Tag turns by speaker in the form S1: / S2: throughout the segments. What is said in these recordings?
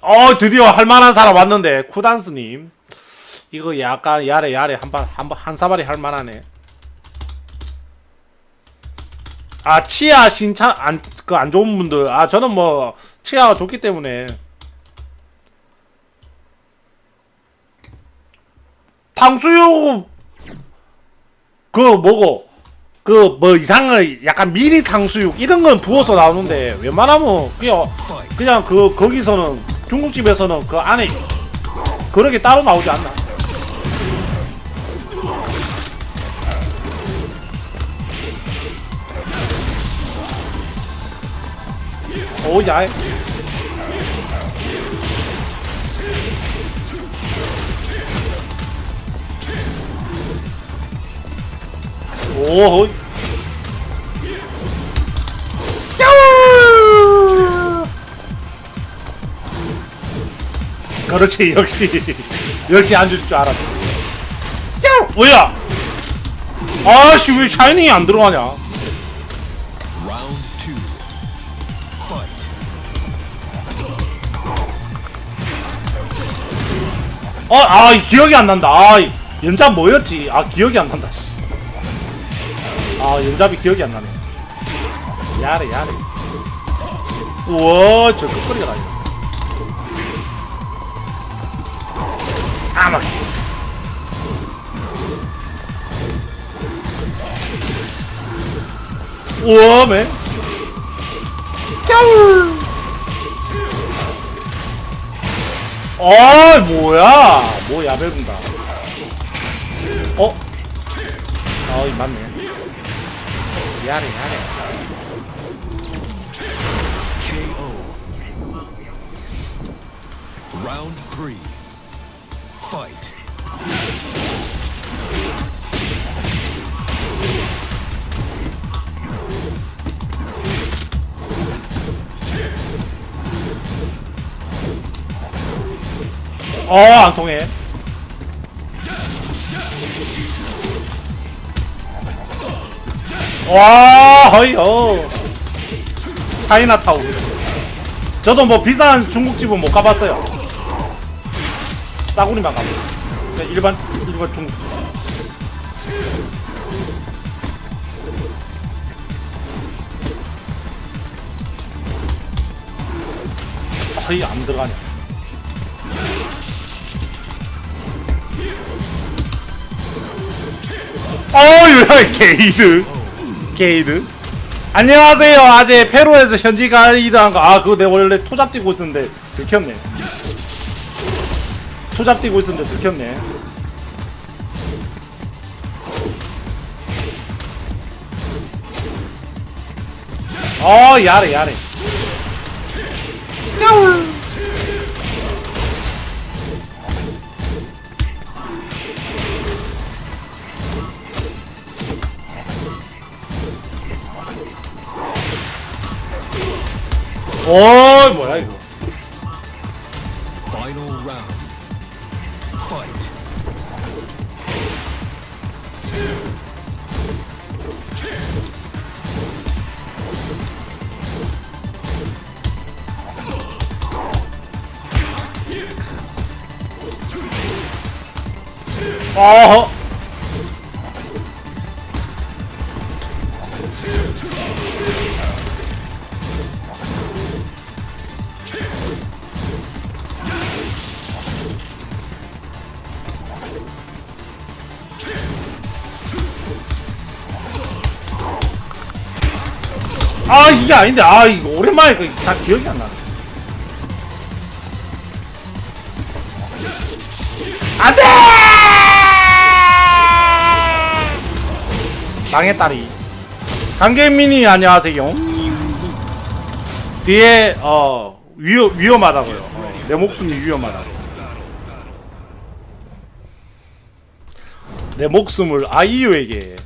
S1: 어 드디어 할만한 사람 왔는데 쿠단스님. 이거 약간 야래 야래 한번한번 한 사발이 할만하네. 아 치아 신차 안그 안 좋은 분들. 아 저는 뭐 치아가 좋기 때문에. 탕수육! 그 뭐고? 그 뭐 이상한 약간 미니 탕수육 이런 건 부어서 나오는데 웬만하면 그냥 그냥 그 거기서는 중국집에서는 그 안에 그렇게 따로 나오지 않나? 오 야. 오. 그렇지 역시 역시 안 줄 줄 알았어. 야우! 뭐야? 아씨 왜 샤이닝이 안 들어가냐? 어, 아, 이 기억이 안 난다. 아, 이 연잡 뭐였지? 아, 기억이 안 난다. 씨. 아, 연잡이 기억이 안 나네. 야래, 야래. 우와, 저 끝거리가 나네. 아, 막. 우와, 맨. 겨울. 어 뭐야 뭐 야벨군다 어? 어이 맞네 야래 야래.
S2: Round. Fight.
S1: 어 안 통해. 와 허이요 차이나타운 저도 뭐 비싼 중국집은 못 가봤어요 싸구리만 가고 그냥 일반 일반 중국집 거의 안 들어가네. 어이 게이드? 게이드? 안녕하세요. 아재 페루에서 현지 가이드 한거. 아 그거 내가 원래 투잡 뛰고 있었는데 들켰네 투잡 뛰고 있었는데 들켰네. 어 야래 야래. 야울 어허. 아 이게 아닌데. 아 이거 오랜만에 그다 기억이 안 나네 안돼 망했다리 강계민이 안녕하세요. 뒤에 어 위험 위험하다고요. 어, 내 목숨이 위험하다고. 내 목숨을 아이유에게.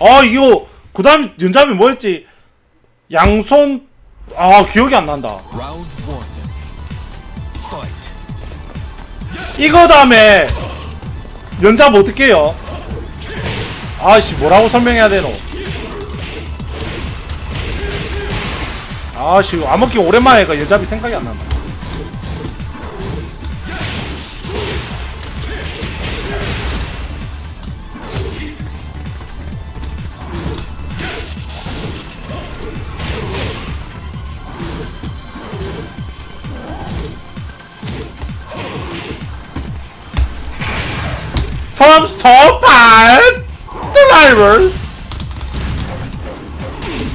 S1: 아 이거 그 다음 연잡이 뭐였지? 양손 아 기억이 안 난다. 이거 다음에 연잡 어떻게 해요? 아씨 뭐라고 설명해야 되노? 아씨 아무기 오랜만에 그 여자비 생각이 안 난다 From stop and driver.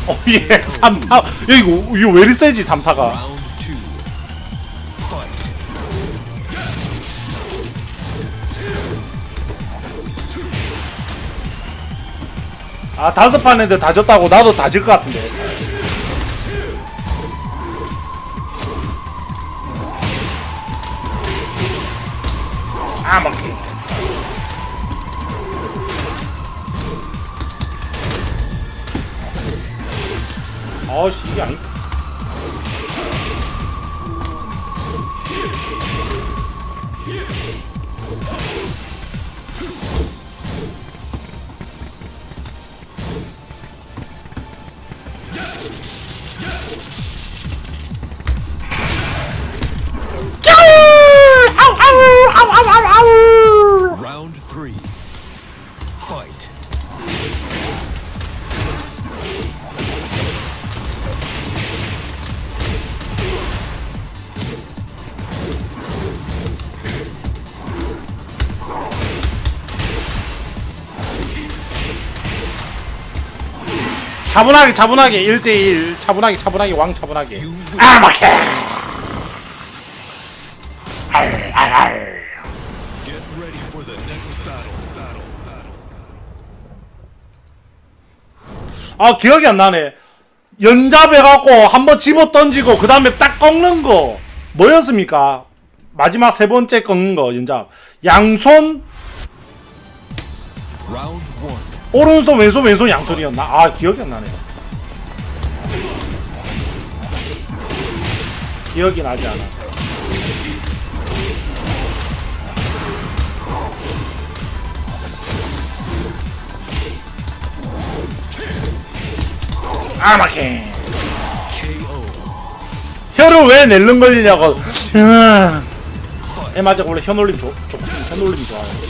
S1: 어 예 3타 야 이거 이거 왜 이리 세지 3타가
S2: Round two. Fight.
S1: 아 다섯 판 했는데 다 졌다고 나도 다 질 것 같은데 차분하게 차분하게. 1대1 차분하게 차분하게. 왕 차분하게.
S2: win.
S1: 아 기억이 안 나네. 연잡해갖고 한번 집어 던지고 그 다음에 딱 꺾는 거 뭐였습니까? 마지막 세 번째 꺾는 거 연잡. 양손. 오른손 왼손 왼손 양손이었나? 아 기억이 안 나네요. 기억이 나지 않아. 아
S2: KO.
S1: 혀를 왜 낼름 걸리냐고. 음. 에 맞아. 원래 혀 놀림 좋, 좋, 혀 놀림 좋아요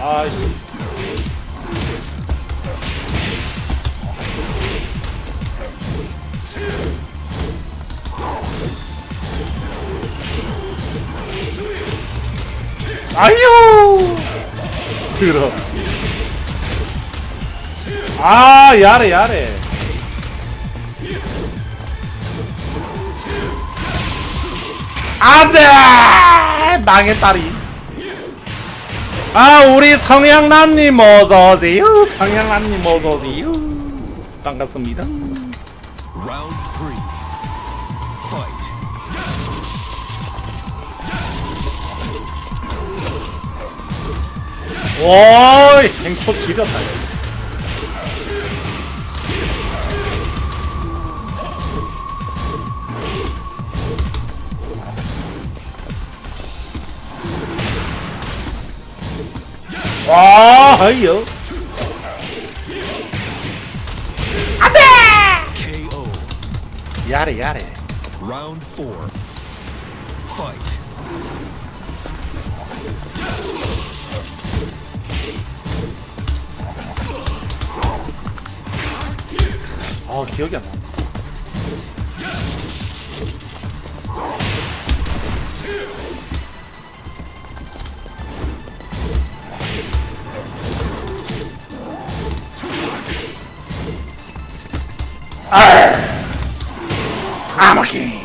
S1: 아이씨 아유! 들어. 아 야래 야래. 안 돼! 망했다리 아 우리 성향남님 어서오세요. 성향남님 어서오세요. 반갑습니다. 오이 행초 지렸다 와 하이요
S2: KO.
S1: 야래 야래
S2: Round four. Fight.
S1: 아 기억이 안 나. 아, 아마키.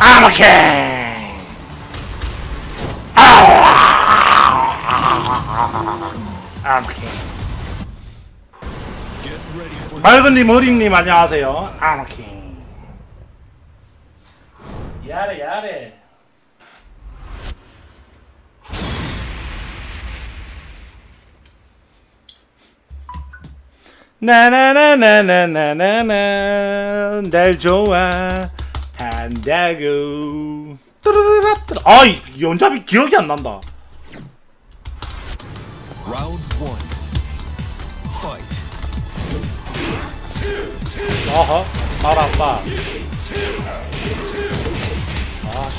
S1: I'm a
S2: king! I'm a king.
S1: 맑은님, 어린님, 안녕하세요. I'm a king. 야래, 야래. 나나나나나나나나 날 좋아 간다고. 아이 연잡이 기억이 안 난다. 어허 바라빠 아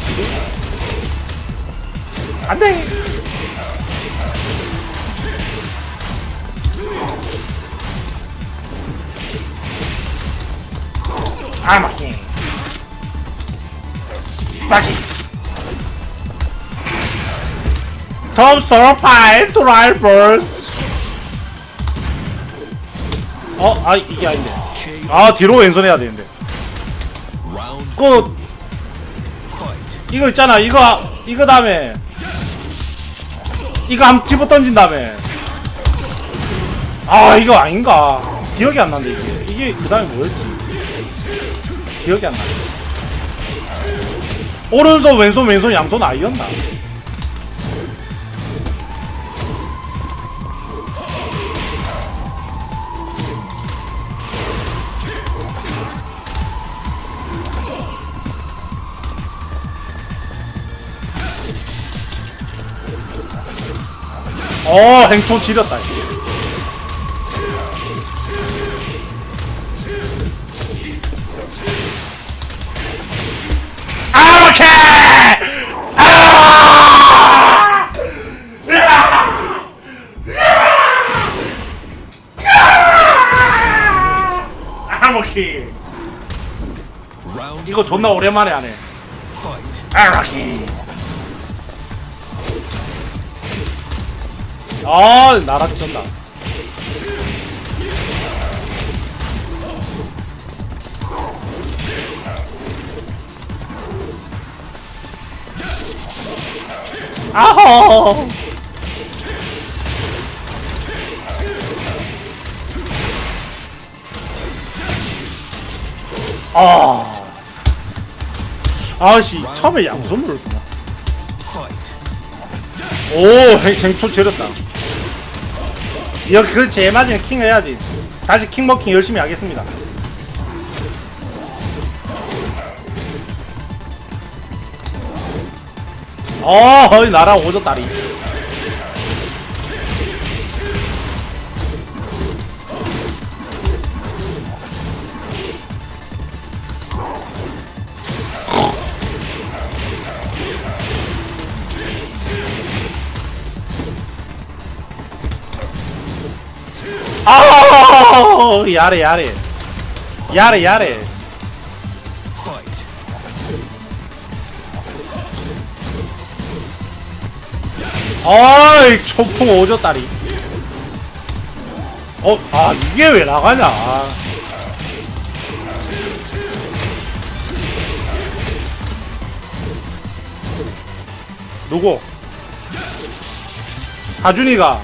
S1: 안돼! I'm a 다시 톱스토어 파일 드라이버스 어? 아 이게 아닌데. 아 뒤로 왼손 해야 되는데 그. 이거 있잖아 이거 이거 다음에 이거 한 집어 던진 다음에 아 이거 아닌가 기억이 안 난다 이게 이게 그 다음에 뭐였지 기억이 안 나. 오른손 왼손 왼손 양손 아이였나 어 행초 지렸다 아 이거 존나 오랜만에 하네. 아라키 아 나락 쩐다 아호. 아 아씨 처음에 양손으로 했구나. 오 행- 행초 지렸다. 여기 그 제일 마지막에 킹 해야지. 다시 킹 먹킹 열심히 하겠습니다. 어 나랑 오졌다리 아 야래 야래. 야래 야래. 아이 초풍 오졌다리. 어아 이게 왜 나가냐? 누구? 하준이가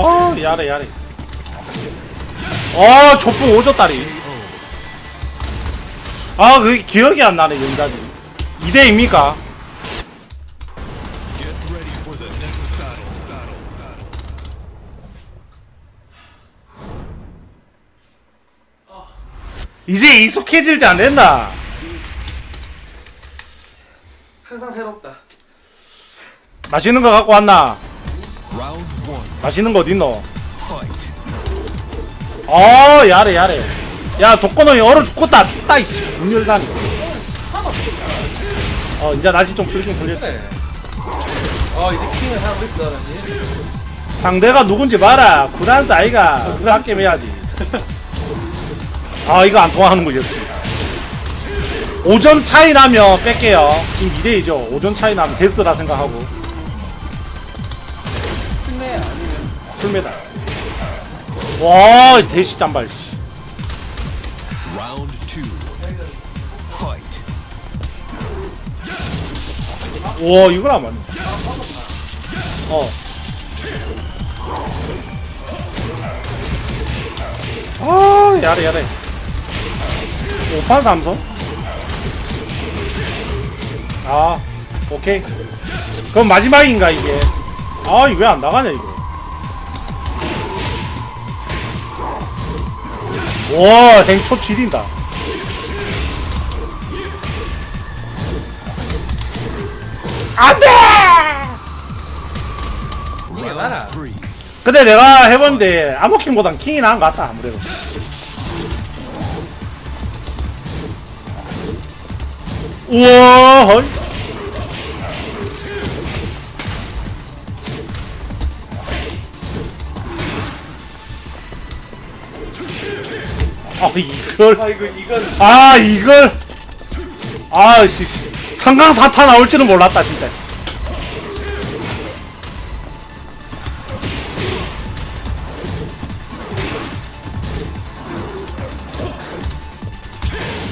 S1: 어 야래 야래 어 초풍 오졌다리 아 그게 기억이 안 나네 연자지 2대입니까
S2: Get ready for the next battle. Battle. Battle.
S1: 이제 익숙해질 때안 됐나?
S3: 항상 새롭다.
S1: 맛있는 거 갖고 왔나? 맛있는 거 어딨노? 어 야래 야래. 야 독거노이 얼어 죽겠다. 죽다 이씨. 문 열다니. 어 이제 날씨 좀 풀긴 풀렸지.
S3: 어 이제 킹을 하고 있어, 나지.
S1: 상대가 누군지 봐라. 구단스 아이가 그걸 한 게임 해야지. 아 이거 안 통하는 거였지 5점 차이 나면 뺄게요. 지금 2대2죠. 5점 차이 나면 데스라 생각하고 풀메달 와 대시 짠발 와 이건 안 맞네 어 아, 야래, 야래. 오판 삼성? 아, 오케이. 그럼 마지막인가, 이게? 아, 왜 안 나가냐, 이거. 와 행초 지린다. 안 돼!
S3: 이게 나라.
S1: 근데 내가 해본데 아무킹보단 킹이 나은 것 같다 아무래도. 우와 헐 아 이걸?
S3: 아 이거 이건
S1: 아 이걸? 아씨 성강 사타 나올 줄은 몰랐다 진짜.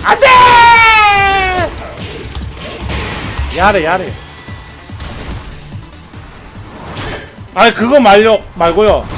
S1: 안돼! 야래 야래. 아니 그거 말려 말고요